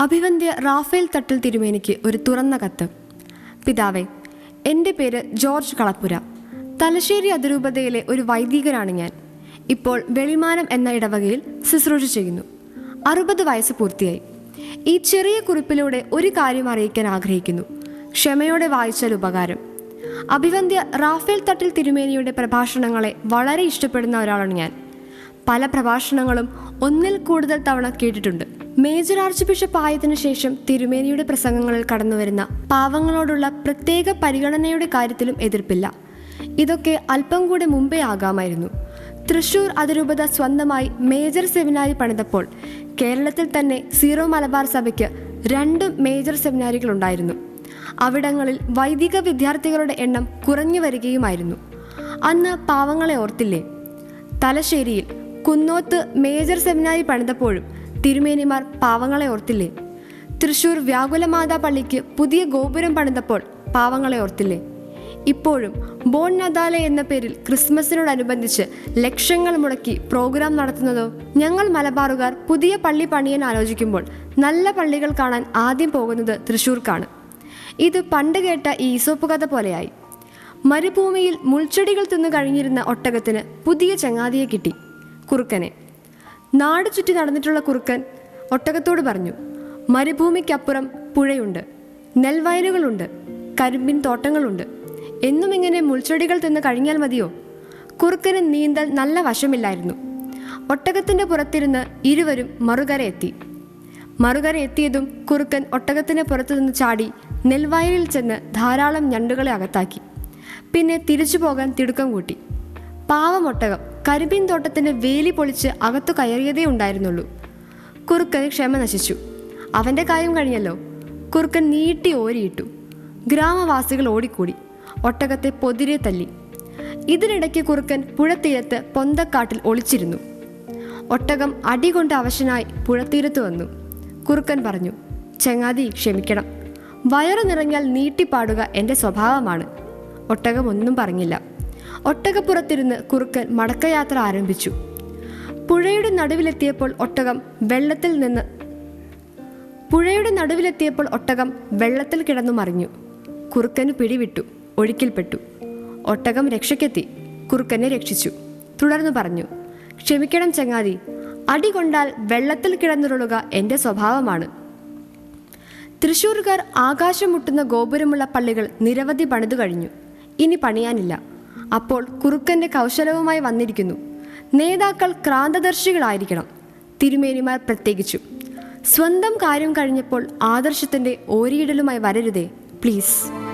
അഭിവന്ദ്യ റാഫേൽ തട്ടിൽ തിരുമേനിക്ക് ഒരു തുറന്ന കത്ത്. പിതാവേ എന്റെ പേര് ജോർജ് കളപ്പുര. തലശ്ശേരി അതിരൂപതയിലെ ഒരു വൈദികനാണ് ഞാൻ. ഇപ്പോൾ വെളിമാനം എന്ന ഇടവകയിൽ ശുശ്രൂഷ ചെയ്യുന്നു. അറുപത് വയസ്സ് പൂർത്തിയായി. ഈ ചെറിയ കുറിപ്പിലൂടെ ഒരു കാര്യം അറിയിക്കാൻ ആഗ്രഹിക്കുന്നു. ക്ഷമയോടെ വായിച്ചാൽ ഉപകാരം. അഭിവന്ദ്യ റാഫേൽ തട്ടിൽ തിരുമേനിയുടെ പ്രഭാഷണങ്ങളെ വളരെ ഇഷ്ടപ്പെടുന്ന ഒരാളാണ് ഞാൻ. പല പ്രഭാഷണങ്ങളും ഒന്നിൽ കൂടുതൽ തവണ കേട്ടിട്ടുണ്ട്. മേജർ ആർച്ച് ബിഷപ്പ് ആയതിനു ശേഷം തിരുമേനിയുടെ പ്രസംഗങ്ങളിൽ കടന്നുവരുന്ന പാവങ്ങളോടുള്ള പ്രത്യേക പരിഗണനയുടെ കാര്യത്തിലും എതിർപ്പില്ല. ഇതൊക്കെ അല്പം കൂടെ മുമ്പേ ആകാമായിരുന്നു. തൃശൂർ അതിരൂപത സ്വന്തമായി മേജർ സെമിനാരി പണിതപ്പോൾ കേരളത്തിൽ തന്നെ സീറോ മലബാർ സഭയ്ക്ക് രണ്ട് മേജർ സെമിനാരികൾ ഉണ്ടായിരുന്നു. അവിടങ്ങളിൽ വൈദിക വിദ്യാർത്ഥികളുടെ എണ്ണം കുറഞ്ഞു വരികയുമായിരുന്നു. അന്ന് പാവങ്ങളെ ഓർത്തില്ലേ? തലശ്ശേരിയിൽ കുന്നോത്ത് മേജർ സെമിനാരി പണിതപ്പോഴും തിരുമേനിമാർ പാവങ്ങളെ ഓർത്തില്ലേ? തൃശൂർ വ്യാകുലമാതാ പള്ളിക്ക് പുതിയ ഗോപുരം പണിതപ്പോൾ പാവങ്ങളെ ഓർത്തില്ലേ? ഇപ്പോഴും ബോൺ നദാല എന്ന പേരിൽ ക്രിസ്മസിനോടനുബന്ധിച്ച് ലക്ഷങ്ങൾ മുടക്കി പ്രോഗ്രാം നടത്തുന്നതോ ഞങ്ങൾ മലബാറുകാർ പുതിയ പള്ളി പണിയാൻ ആലോചിക്കുമ്പോൾ നല്ല പള്ളികൾ കാണാൻ ആദ്യം പോകുന്നത് തൃശൂർക്കാണ്. ഇത് പണ്ട് കേട്ട ഈ ഈസോപ്പ് കഥ പോലെയായി. മരുഭൂമിയിൽ മുൾച്ചെടികൾ തിന്നു കഴിഞ്ഞിരുന്ന ഒട്ടകത്തിന് പുതിയ ചങ്ങാതിയെ കിട്ടി. കുറുക്കനെ. നാട് ചുറ്റി നടന്നിട്ടുള്ള കുറുക്കൻ ഒട്ടകത്തോട് പറഞ്ഞു മരുഭൂമിക്കപ്പുറം പുഴയുണ്ട് നെൽവയലുകളുണ്ട് കരിമ്പിൻ തോട്ടങ്ങളുണ്ട്. എന്നും ഇങ്ങനെ മുൾച്ചെടികൾ തിന്ന് കഴിഞ്ഞാൽ മതിയോ? കുറുക്കന് നീന്തൽ നല്ല വശമില്ലായിരുന്നു. ഒട്ടകത്തിന്റെ പുറത്തിരുന്ന് ഇരുവരും മറുകര എത്തി. മറുകര എത്തിയതും കുറുക്കൻ ഒട്ടകത്തിന്റെ പുറത്തു നിന്ന് ചാടി നെൽവയലിൽ ചെന്ന് ധാരാളം ഞണ്ടുകളെ അകത്താക്കി. പിന്നെ തിരിച്ചു പോകാൻ തിടുക്കം കൂട്ടി. പാവം ഒട്ടകം കരിമ്പിൻ തോട്ടത്തിന് വേലി പൊളിച്ച് അകത്തു കയറിയതേ ഉണ്ടായിരുന്നുള്ളൂ. കുറുക്കന് ക്ഷമ നശിച്ചു. അവന്റെ കാര്യം കഴിഞ്ഞല്ലോ. കുറുക്കൻ നീട്ടി ഓരിയിട്ടു. ഗ്രാമവാസികൾ ഓടിക്കൂടി. ഒട്ടകത്തെ പൊതിരെ തല്ലി. ഇതിനിടയ്ക്ക് കുറുക്കൻ പുഴത്തീരത്ത് പൊന്തക്കാട്ടിൽ ഒളിച്ചിരുന്നു. ഒട്ടകം അടികൊണ്ട് അവശനായി പുഴത്തീരത്ത് വന്നു. കുറുക്കൻ പറഞ്ഞു ചെങ്ങാതി ക്ഷമിക്കണം. വയറു നിറഞ്ഞാൽ നീട്ടിപ്പാടുക എന്റെ സ്വഭാവമാണ്. ഒട്ടകം ഒന്നും പറഞ്ഞില്ല. ഒട്ടകപ്പുറത്തിരുന്ന് കുറുക്കൻ മടക്കയാത്ര ആരംഭിച്ചു. പുഴയുടെ നടുവിലെത്തിയപ്പോൾ ഒട്ടകം വെള്ളത്തിൽ നിന്ന് പുഴയുടെ നടുവിലെത്തിയപ്പോൾ ഒട്ടകം വെള്ളത്തിൽ കിടന്നു മറിഞ്ഞു. കുറുക്കന് പിടിവിട്ടു ഒഴുക്കിൽപ്പെട്ടു. ഒട്ടകം രക്ഷയ്ക്കെത്തി കുറുക്കനെ രക്ഷിച്ചു തുടർന്ന് പറഞ്ഞു ക്ഷമിക്കണം ചങ്ങാതി അടി കൊണ്ടാൽ വെള്ളത്തിൽ കിടന്നുരുളുക എന്റെ സ്വഭാവമാണ്. തൃശൂർകാർ ആകാശം മുട്ടുന്ന ഗോപുരമുള്ള പള്ളികൾ നിരവധി പണിതു കഴിഞ്ഞു. ഇനി പണിയാനില്ല. അപ്പോൾ കുറുക്കന്റെ കൗശലവുമായി വന്നിരിക്കുന്നു. നേതാക്കൾ ക്രാന്തദർശികളായിരിക്കണം. തിരുമേനിമാർ പ്രത്യേകിച്ചു. സ്വന്തം കാര്യം കഴിഞ്ഞപ്പോൾ ആദർശത്തിന്റെ ഓരിയിടലുമായി വരരുതേ പ്ലീസ്.